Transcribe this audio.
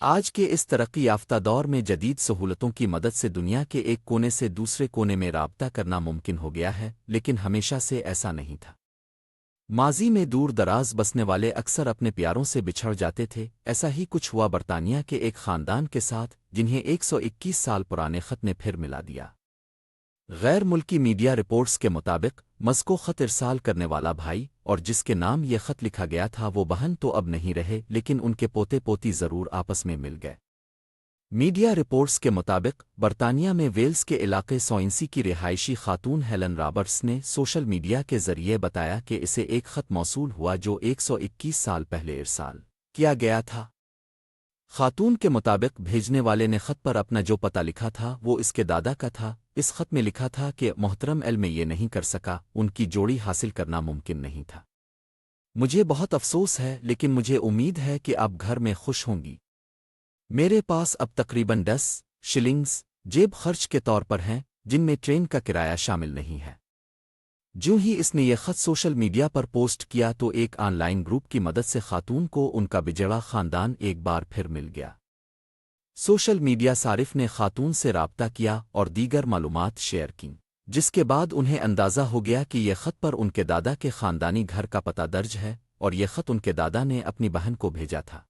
آج کے اس ترقی یافتہ دور میں جدید سہولتوں کی مدد سے دنیا کے ایک کونے سے دوسرے کونے میں رابطہ کرنا ممکن ہو گیا ہے، لیکن ہمیشہ سے ایسا نہیں تھا۔ ماضی میں دور دراز بسنے والے اکثر اپنے پیاروں سے بچھڑ جاتے تھے، ایسا ہی کچھ ہوا برطانیہ کے ایک خاندان کے ساتھ، جنہیں ایک سو اکیس سال پرانے خط نے پھر ملا دیا۔ غیر ملکی میڈیا رپورٹس کے مطابق، مسکو خط ارسال کرنے والا بھائی اور جس کے نام یہ خط لکھا گیا تھا وہ بہن تو اب نہیں رہے، لیکن ان کے پوتے پوتی ضرور آپس میں مل گئے۔ میڈیا رپورٹس کے مطابق، برطانیہ میں ویلز کے علاقے سوئنسی کی رہائشی خاتون ہیلن رابرٹس نے سوشل میڈیا کے ذریعے بتایا کہ اسے ایک خط موصول ہوا جو ایک سو اکیس سال پہلے ارسال کیا گیا تھا۔ خاتون کے مطابق، بھیجنے والے نے خط پر اپنا جو پتہ لکھا تھا وہ اس کے دادا کا تھا۔ اس خط میں لکھا تھا کہ محترم ایل میں یہ نہیں کر سکا، ان کی جوڑی حاصل کرنا ممکن نہیں تھا۔ مجھے بہت افسوس ہے، لیکن مجھے امید ہے کہ آپ گھر میں خوش ہوں گی۔ میرے پاس اب تقریباً دس شلنگز جیب خرچ کے طور پر ہیں، جن میں ٹرین کا کرایہ شامل نہیں ہے۔ جو ہی اس نے یہ خط سوشل میڈیا پر پوسٹ کیا تو ایک آن لائن گروپ کی مدد سے خاتون کو ان کا بجڑا خاندان ایک بار پھر مل گیا۔ سوشل میڈیا صارف نے خاتون سے رابطہ کیا اور دیگر معلومات شیئر کیں، جس کے بعد انہیں اندازہ ہو گیا کہ یہ خط پر ان کے دادا کے خاندانی گھر کا پتہ درج ہے اور یہ خط ان کے دادا نے اپنی بہن کو بھیجا تھا۔